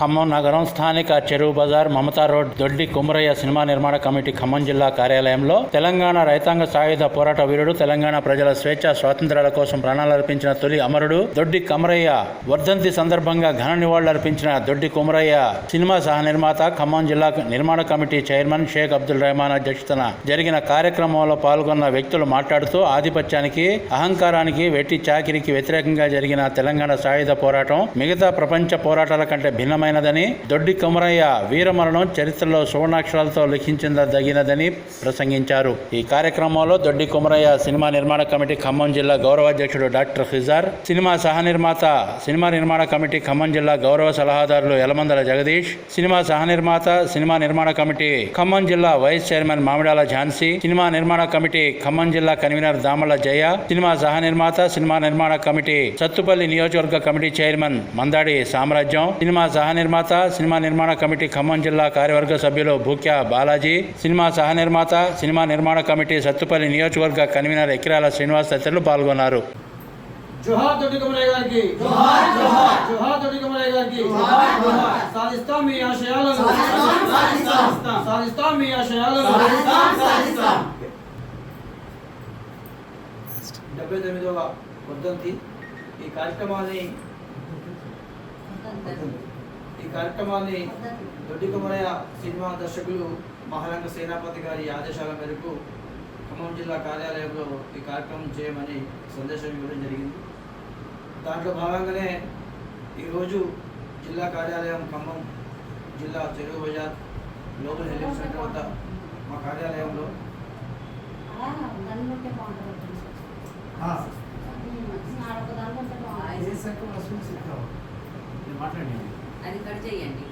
ఖమ్మం నగరం స్థానిక చెరువు బజార్ మమతా రోడ్ దొడ్డి కుమరయ్య సినిమా నిర్మాణ కమిటీ ఖమ్మం జిల్లా కార్యాలయంలో తెలంగాణ రైతాంగ సాయుధ పోరాట వీరుడు తెలంగాణ ప్రజల స్వేచ్ఛ స్వాతంత్రాల కోసం ప్రాణాలర్పించిన తొలి అమరుడు దొడ్డి కమరయ్య వర్ధంతి సందర్భంగా ఘన నివాళులర్పించిన దొడ్డి కుమరయ్య సినిమా సహ నిర్మాత ఖమ్మం జిల్లా నిర్మాణ కమిటీ చైర్మన్ షేక్ అబ్దుల్ రెహమాన్ అధ్యక్షతన జరిగిన కార్యక్రమంలో పాల్గొన్న వ్యక్తులు మాట్లాడుతూ ఆధిపత్యానికి అహంకారానికి వెట్టి చాకిరికి వ్యతిరేకంగా జరిగిన తెలంగాణ సాయుధ పోరాటం మిగతా ప్రపంచ పోరాటాల కంటే భిన్నమైన భిన్నమైనదని దొడ్డి కుమరయ్య వీరమరణం చరిత్రలో సువర్ణాక్షరాలతో లిఖించదగినదని ప్రసంగించారు. ఈ కార్యక్రమంలో దొడ్డి కుమరయ్య సినిమా నిర్మాణ కమిటీ ఖమ్మం జిల్లా గౌరవ అధ్యక్షుడు డాక్టర్ ఫిజార్ సినిమా సహ నిర్మాత సినిమా నిర్మాణ కమిటీ ఖమ్మం జిల్లా గౌరవ సలహాదారులు యలమందల జగదీష్ సినిమా సహ నిర్మాత సినిమా నిర్మాణ కమిటీ ఖమ్మం జిల్లా vice chairman Mamidala Jhansi cinema నిర్మాణ కమిటీ ఖమ్మం జిల్లా కన్వీనర్ దామల జయ సినిమా సహ నిర్మాత సినిమా నిర్మాణ కమిటీ సత్తుపల్లి నియోజకవర్గ కమిటీ చైర్మన్ మందాడి సామ్రాజ్యం సినిమా సహ నిర్మాత సినిమా నిర్మాణ కమిటీ ఖమ్మం జిల్లా కార్యవర్గ సభ్యులు భూక్యా బాలాజీ సినిమా సహ నిర్మాత సినిమా నిర్మాణ కమిటీ సత్తుపల్లి నియోజకవర్గ కన్వీనర్ ఎకిరాల శ్రీనివాస్ తదితరులు పాల్గొన్నారు. జోహార్ తోటి కమలయ్య గారికి జోహార్ జోహార్. జోహార్ తోటి కమలయ్య గారికి జోహార్ జోహార్. సాధిస్తాం మీ ఆశయాలను. సాధిస్తాం సాధిస్తాం. సాధిస్తాం. మీ ఆశయాలను. సాధిస్తాం సాధిస్తాం. డెబ్బై తొమ్మిదవ వర్ధంతి ఈ కార్యక్రమాన్ని ఈ కార్యక్రమాన్ని దొడ్డి కుమరయ్య సినిమా దర్శకులు మహారంగ సేనాపతి గారి ఆదేశాల మేరకు ఖమ్మం జిల్లా కార్యాలయంలో ఈ కార్యక్రమం చేయమని సందేశం ఇవ్వడం జరిగింది. దాంట్లో భాగంగానే ఈరోజు జిల్లా కార్యాలయం ఖమ్మం జిల్లా చెరువు బజార్ గ్లోబల్ హెల్త్ సెంటర్ వద్ద మా కార్యాలయంలో అది కట్ చేయండి.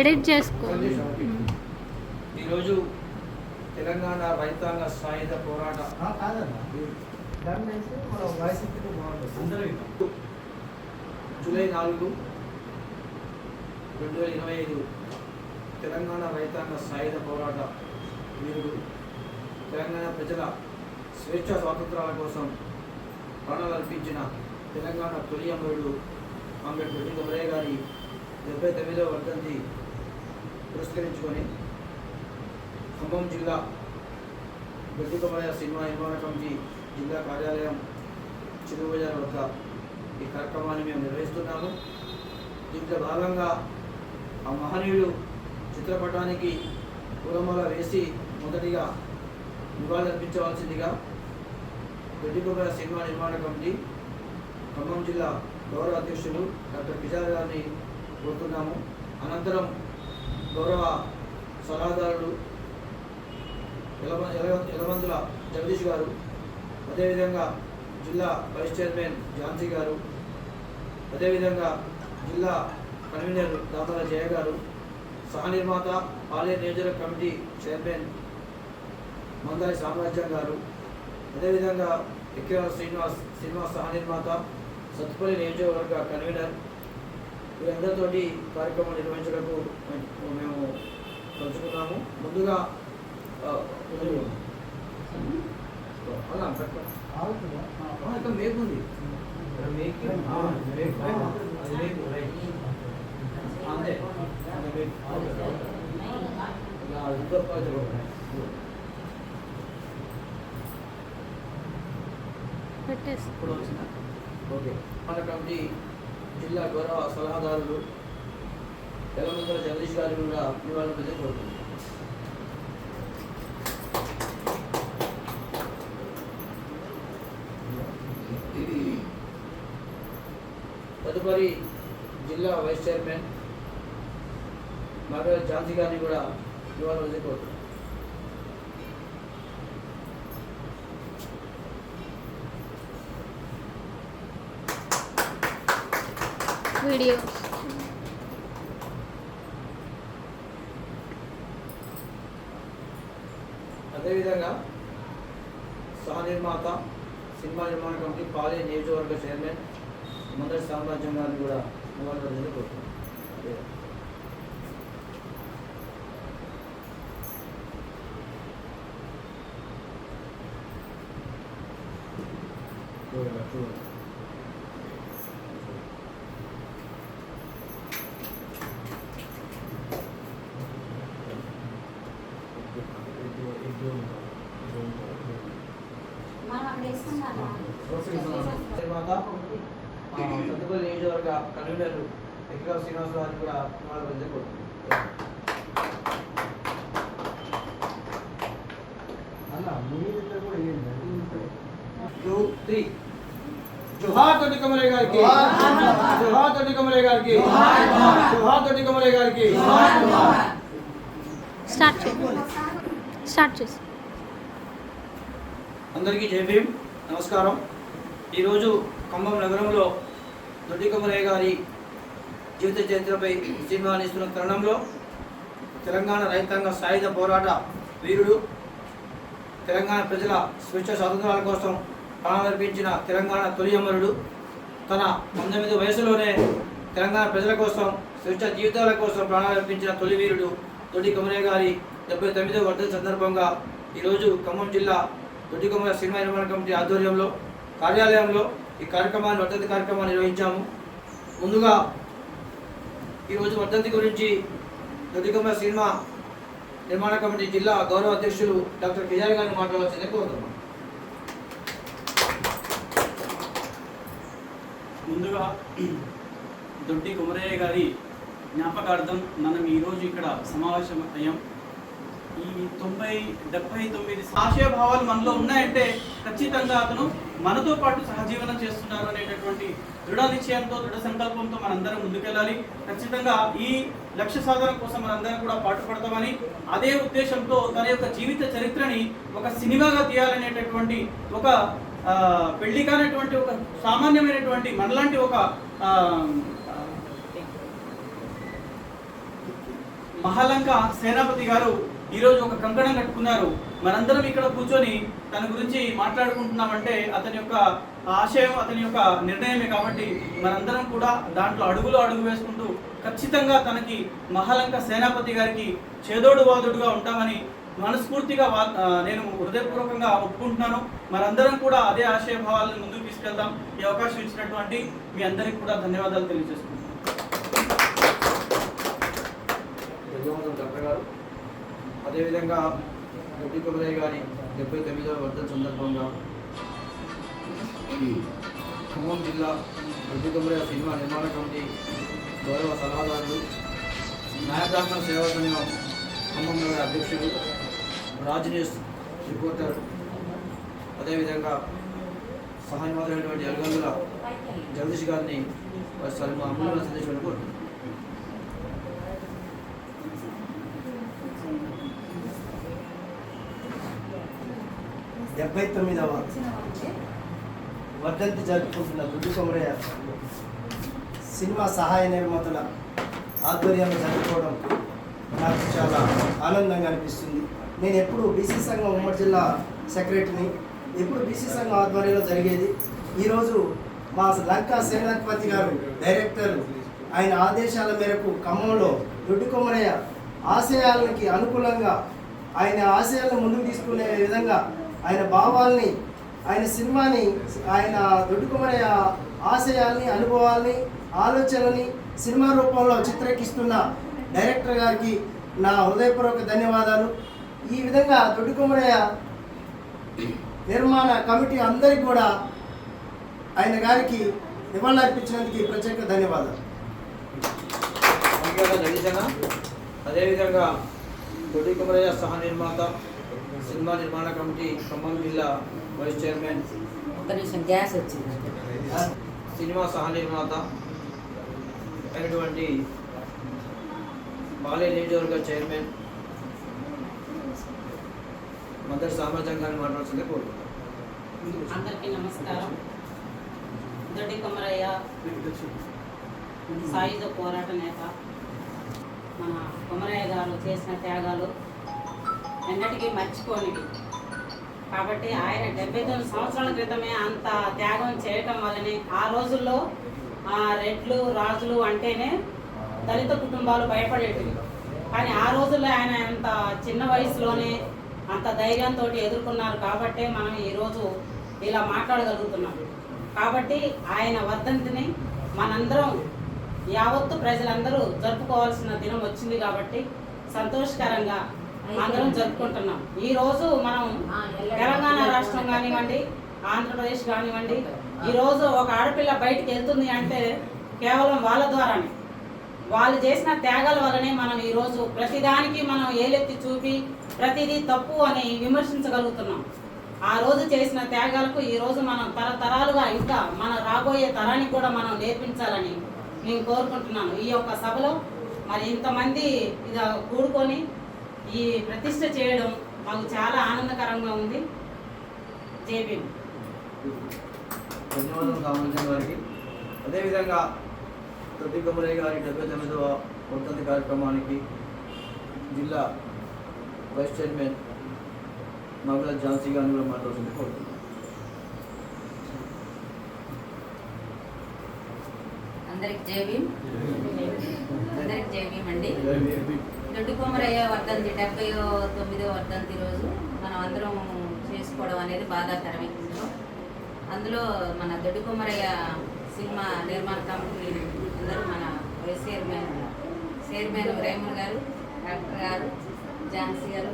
ఎడిట్ చేసుకో. ఈరోజు తెలంగాణ రైతాంగ సాయుధ పోరాట. జూలై నాలుగు రెండు వేల ఇరవై ఐదు తెలంగాణ రైతాంగ సాయుధ పోరాట వీరుడు తెలంగాణ ప్రజల స్వేచ్ఛ స్వాతంత్రాల కోసం ప్రాణాలు అర్పించిన తెలంగాణ తొలి అమరుడు అంబేద్కర్ రెడ్డి గమరయ్య గారి డెబ్బై తొమ్మిదవ వర్ధంతి పురస్కరించుకొని ఖమ్మం జిల్లా గడ్డికొమరయ్య సినిమా నిర్మాణ కమిటీ జిల్లా కార్యాలయం చిరువు బజార్ వద్ద ఈ కార్యక్రమాన్ని మేము నిర్వహిస్తున్నాము. దీంట్లో భాగంగా ఆ మహనీయుడు చిత్రపటానికి పూలమాల వేసి మొదటిగా నివాళులర్పించవలసిందిగా గడ్డికొమరయ్య సినిమా నిర్మాణ కమిటీ ఖమ్మం జిల్లా గౌరవ అధ్యక్షులు డాక్టర్ పిజార్ గారిని కోరుతున్నాము. అనంతరం గౌరవ సలహాదారుడు ఎలమ జగదీష్ గారు అదేవిధంగా జిల్లా వైస్ చైర్మన్ ఝాన్సీ గారు అదేవిధంగా జిల్లా కన్వీనర్ దాతల జయ గారు సహనిర్మాత ఆలయ నియోజక కమిటీ చైర్మన్ మందారి సామ్రాజ్యం గారు అదేవిధంగా ఎక్కిరాల శ్రీనివాస్ శ్రీనివాస్ సహనిర్మాత సత్తుపల్లి నియోజకవర్గ కన్వీనర్ వీరందరితోటి కార్యక్రమం నిర్వహించడానికి మేము పంచుకున్నాము ముందుగా అలా మేకు ఉంది. అంతే. ఇప్పుడు వచ్చిందా? ఓకే. మన కమిటీ జిల్లా గౌరవ సలహాదారులు తెలంగాణ జగదీష్ గారు కూడా నివాళులు కోరుతున్నాను తదుపరి జిల్లా వైస్ చైర్మన్ మగ ఝాన్సీ గారిని కూడా నివాళులు కోరుతున్నాను వీడియో అదేవిధంగా సహ నిర్మాత సినిమా నిర్మాణ కమిటీ పాలే నియోజకవర్గ చైర్మన్ మొదటి సామ్రాజ్యం గారిని కూడా నివాళులు కోరుతున్నాను తర్వాత ఆ, సత్తుపల్లి నియోజకవర్గ కన్వీనర్ ఎక్కడ శ్రీనివాసరావు కూడా నివాళులు కోరుతున్నాను టూ త్రీ. జోహార్ తోటి గారికి. జోహార్ తోటి గారికి. జోహార్ తోటి గారికి. స్టార్ట్ చేయి. స్టార్ట్ చేసి అందరికీ జై భీమ్. నమస్కారం. ఈరోజు ఖమ్మం నగరంలో దొడ్డి గారి జీవిత చరిత్రపై సినిమానిస్తున్న తరుణంలో తెలంగాణ రైతాంగ సాయుధ పోరాట వీరుడు తెలంగాణ ప్రజల స్వేచ్ఛ స్వాతంత్రాల కోసం ప్రాణమర్పించిన తెలంగాణ తొలి అమరుడు. తన పంతొమ్మిది వయసులోనే తెలంగాణ ప్రజల కోసం స్వేచ్ఛ జీవితాల కోసం ప్రాణాలర్పించిన తొలి వీరుడు దొడ్డి కమలయ్య గారి డెబ్బై తొమ్మిదవ వర్ధన సందర్భంగా ఈరోజు ఖమ్మం జిల్లా దొడ్డి కమల సినిమా నిర్మాణ కమిటీ ఆధ్వర్యంలో కార్యాలయంలో ఈ కార్యక్రమాన్ని వర్ధంతి కార్యక్రమాన్ని నిర్వహించాము. ముందుగా ఈరోజు వర్ధంతి గురించి దుర్గమ్మ సినిమా నిర్మాణ కమిటీ జిల్లా గౌరవ అధ్యక్షులు డాక్టర్ కిజారి గారిని మాట్లాడాల్సిందే కోరుతున్నాం. ముందుగా దొడ్డి కుమరయ్య గారి జ్ఞాపకార్థం మనం ఈరోజు ఇక్కడ సమావేశం అయ్యాం. ఈ తొంభై డెబ్బై తొమ్మిది ఆశయ భావాలు మనలో ఉన్నాయంటే ఖచ్చితంగా అతను మనతో పాటు సహజీవనం చేస్తున్నారు అనేటటువంటి దృఢ నిశ్చయంతో దృఢ సంకల్పంతో మనందరం ముందుకెళ్ళాలి. ఖచ్చితంగా ఈ లక్ష్య సాధన కోసం మనందరం కూడా పాటుపడతామని అదే ఉద్దేశంతో తన యొక్క జీవిత చరిత్రని ఒక సినిమాగా తీయాలనేటటువంటి ఒక పెళ్ళి కానటువంటి ఒక సామాన్యమైనటువంటి మనలాంటి ఒక మహాలంక సేనాపతి గారు ఈరోజు ఒక కంకణం కట్టుకున్నారు. మనందరం ఇక్కడ కూర్చొని తన గురించి మాట్లాడుకుంటున్నామంటే అతని యొక్క ఆశయం అతని యొక్క నిర్ణయమే కాబట్టి మనందరం కూడా దాంట్లో అడుగులో అడుగు వేసుకుంటూ ఖచ్చితంగా తనకి మహాలంక సేనాపతి గారికి చేదోడు వాదుడుగా ఉంటామని మనస్ఫూర్తిగా వా- నేను హృదయపూర్వకంగా ఒప్పుకుంటున్నాను. మనందరం కూడా అదే ఆశయ భావాలను ముందుకు తీసుకెళ్దాం. ఈ అవకాశం ఇచ్చినటువంటి మీ అందరికీ కూడా ధన్యవాదాలు తెలియజేస్తున్నాను గారు. అదేవిధంగా కొమరయ్య గారి డెబ్బై తొమ్మిదవ వర్ధన్ సందర్భంగా ఖమ్మం జిల్లా దొడ్డి సినిమా నిర్మాణ కమిటీ గౌరవ సలహాదారులు న్యాయబ్రాహ్మణ సేవా సంఘం ఖమ్మం నగర అధ్యక్షుడు రాజ్ న్యూస్ రిపోర్టర్. అదేవిధంగా సహాయవాదమైనటువంటి ఎలగందుల జగదీష్ గారిని వారి అమ్మ మా సందేశం కోరుతున్నాను డెబ్బై తొమ్మిదవ వర్ధంతి జరుపుకుంటున్న గుడ్డు కొమరయ్య సినిమా సహాయ నిర్మాతల ఆధ్వర్యంలో జరుపుకోవడం నాకు చాలా ఆనందంగా అనిపిస్తుంది. నేను ఎప్పుడు బీసీ సంఘం ఉమ్మడి జిల్లా సెక్రటరీని ఎప్పుడు బీసీ సంఘం ఆధ్వర్యంలో జరిగేది ఈరోజు మా లంకా సేనాధిపతి గారు డైరెక్టర్ ఆయన ఆదేశాల మేరకు ఖమ్మంలో దొడ్డు కొమరయ్య ఆశయాలకి అనుకూలంగా ఆయన ఆశయాలను ముందుకు తీసుకునే విధంగా ఆయన భావాల్ని ఆయన సినిమాని ఆయన దొడ్డి ఆశయాల్ని అనుభవాల్ని ఆలోచనని సినిమా రూపంలో చిత్రకిస్తున్న డైరెక్టర్ గారికి నా హృదయపూర్వక ధన్యవాదాలు. ఈ విధంగా దొడ్డుకుమరయ్య నిర్మాణ కమిటీ అందరికి కూడా ఆయన గారికి నివాళులర్పించినందుకు ప్రత్యేక ధన్యవాదాలు. అదేవిధంగా దొడ్డి కుమరయ్య సహ నిర్మాత సినిమా నిర్మాణ కమిటీ ఖమ్మం జిల్లా వైస్ చైర్మన్. ఒక్క నిమిషం గ్యాస్ వచ్చింది సినిమా సహ నిర్మాత అయినటువంటి పాలే నియోజకవర్గ చైర్మన్ మదర్ సామ్రాజ్యం గారిని మాట్లాడుతుంది కోరుకుంటున్నాను అందరికీ నమస్కారం. దొడ్డి కొమరయ్య సాయుధ పోరాట నేత మన కొమరయ్య గారు చేసిన త్యాగాలు ఎన్నటికీ మర్చిపోనివి కాబట్టి ఆయన డెబ్బై తొమ్మిది సంవత్సరాల క్రితమే అంత త్యాగం చేయటం వల్లనే ఆ రోజుల్లో ఆ రెడ్లు రాజులు అంటేనే దళిత కుటుంబాలు భయపడేటివి. కానీ ఆ రోజుల్లో ఆయన అంత చిన్న వయసులోనే అంత ధైర్యంతో ఎదుర్కొన్నారు కాబట్టే మనం ఈరోజు ఇలా మాట్లాడగలుగుతున్నాం. కాబట్టి ఆయన వర్ధంతిని మనందరం యావత్తు ప్రజలందరూ జరుపుకోవాల్సిన దినం వచ్చింది కాబట్టి సంతోషకరంగా అందరం జరుపుకుంటున్నాం. ఈ రోజు మనం తెలంగాణ రాష్ట్రం కానివ్వండి ఆంధ్రప్రదేశ్ కానివ్వండి ఈ రోజు ఒక ఆడపిల్ల బయటికి వెళ్తుంది అంటే కేవలం వాళ్ళ ద్వారానే. వాళ్ళు చేసిన త్యాగాల వల్లనే మనం ఈ రోజు ప్రతిదానికి మనం ఏలెత్తి చూపి ప్రతిదీ తప్పు అని విమర్శించగలుగుతున్నాం. ఆ రోజు చేసిన త్యాగాలకు ఈ రోజు మనం తరతరాలుగా ఇంకా మన రాబోయే తరానికి కూడా మనం నేర్పించాలని నేను కోరుకుంటున్నాను. ఈ యొక్క సభలో మరి ఇంతమంది ఇది కూడుకొని ఈ ప్రతిష్ట చేయడం మాకు చాలా ఆనందకరంగా ఉంది. జేపీ ధన్యవాదాలు కామరాజన్ గారికి. అదేవిధంగా తొట్టి కొమరయ్య గారి డెబ్బై తొమ్మిదవ వర్ధంతి కార్యక్రమానికి జిల్లా వైస్ చైర్మన్ మగుల ఝాన్సీ గారిని కూడా మాట్లాడుతుంది. కోరుతున్నాను అందరికి జేబీం అందరికి జేబీం అండి. దొడ్డి కొమరయ్య వర్ధంతి డెబ్బై తొమ్మిదో వర్ధంతి రోజు మనం అందరం చేసుకోవడం అనేది బాధాకరమే అందులో మన దొడ్డి కొమరయ్య సినిమా నిర్మాణ కమిటీ అందరూ మన వైస్ చైర్మన్ చైర్మన్ రేమన్ గారు డాక్టర్ గారు ఝాన్సీ గారు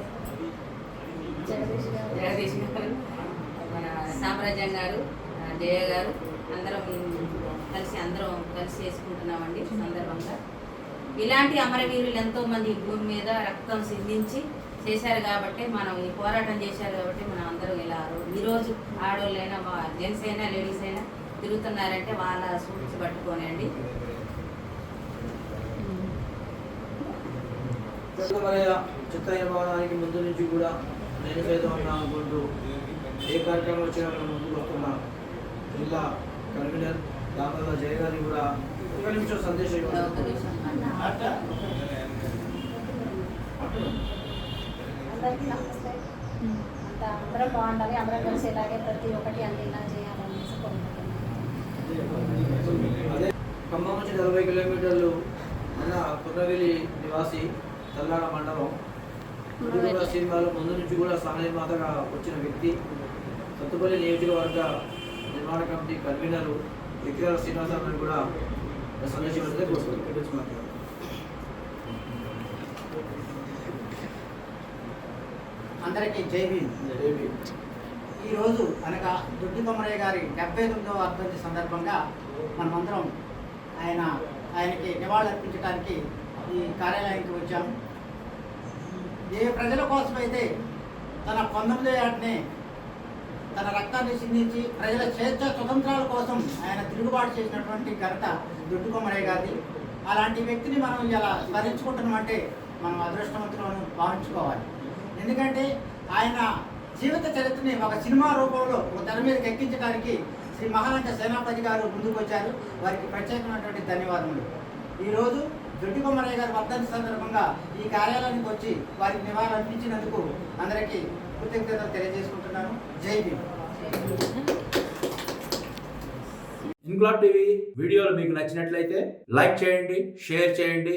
జగదీష్ గారు. మన సామ్రాజ్యం గారు జయ గారు అందరం కలిసి అందరం కలిసి చేసుకుంటున్నామండి సందర్భంగా. ఇలాంటి అమరవీరులు ఎంతో మంది ఈ భూమి మీద రక్తం సిందించి చేశారు కాబట్టి మనం ఈ పోరాటం చేశారు కాబట్టి మనం అందరం ఇలా ఈరోజు ఆడవాళ్ళైనా జెంట్స్ అయినా లేడీస్ అయినా తిరుగుతున్నారంటే వాళ్ళ సూట్స్ పట్టుకోనండి మరి చిత్ర నిర్మాణానికి ముందు నుంచి కూడా నేను సైతం ఉన్నా అనుకుంటూ ఏ కార్యక్రమం వచ్చినా ముందుకు వస్తున్నా. జిల్లా కన్వీనర్ దామోదర జయ గారిని కూడా ఒక నిమిషం సందేశం అందరికీ నమస్తే. అంత అందరం బాగుండాలి అందరం కలిసి ఇలాగే ప్రతి ఒక్కటి చేయాలనేసి కోరుకుంటున్నాను. అదే ఖమ్మం నుంచి నలభై కిలోమీటర్లు మన కుర్రవెల్లి నివాసి తల్లాడ మండలం. సినిమాలో ముందు నుంచి కూడా సహ నిర్మాతగా వచ్చిన వ్యక్తి. సత్తుపల్లి నియోజకవర్గ నిర్మాణ కమిటీ కన్వీనర్ విక్రాల శ్రీనివాసరావు కూడా ఇస్తే కోరుకుంటున్నాను అందరికీ జై భీమ్. ఈరోజు అనగా దుడ్డి కొమరయ్య గారి డెబ్బై తొమ్మిదవ వర్ధంతి సందర్భంగా మనమందరం ఆయన ఆయనకి నివాళులర్పించడానికి ఈ కార్యాలయానికి వచ్చాం ఏ ప్రజల కోసమైతే తన పంతొమ్మిదో ఏటనే తన రక్తాన్ని సిందించి ప్రజల స్వేచ్ఛ స్వతంత్రాల కోసం ఆయన తిరుగుబాటు చేసినటువంటి ఘనత దుడ్డు కొమరయ్య గారిది. అలాంటి వ్యక్తిని మనం ఇలా స్మరించుకుంటున్నామంటే మనం అదృష్టవంతులను భావించుకోవాలి. ఎందుకంటే ఆయన జీవిత చరిత్రని ఒక సినిమా రూపంలో ఒక తెర మీదకి ఎక్కించడానికి శ్రీ మహాలంక సేనాపతి గారు ముందుకు వచ్చారు వారికి ప్రత్యేకమైనటువంటి ధన్యవాదములు. ఈరోజు దొడ్డికొమ్మరయ్య గారి వర్ధంతి సందర్భంగా ఈ కార్యాలయానికి వచ్చి వారికి నివాళులు అర్పించినందుకు అందరికీ కృతజ్ఞతలు తెలియజేసుకుంటున్నాను. జై భీమ్. ఇన్క్లాబ్ టీవీ వీడియోలు మీకు నచ్చినట్లయితే లైక్ చేయండి షేర్ చేయండి.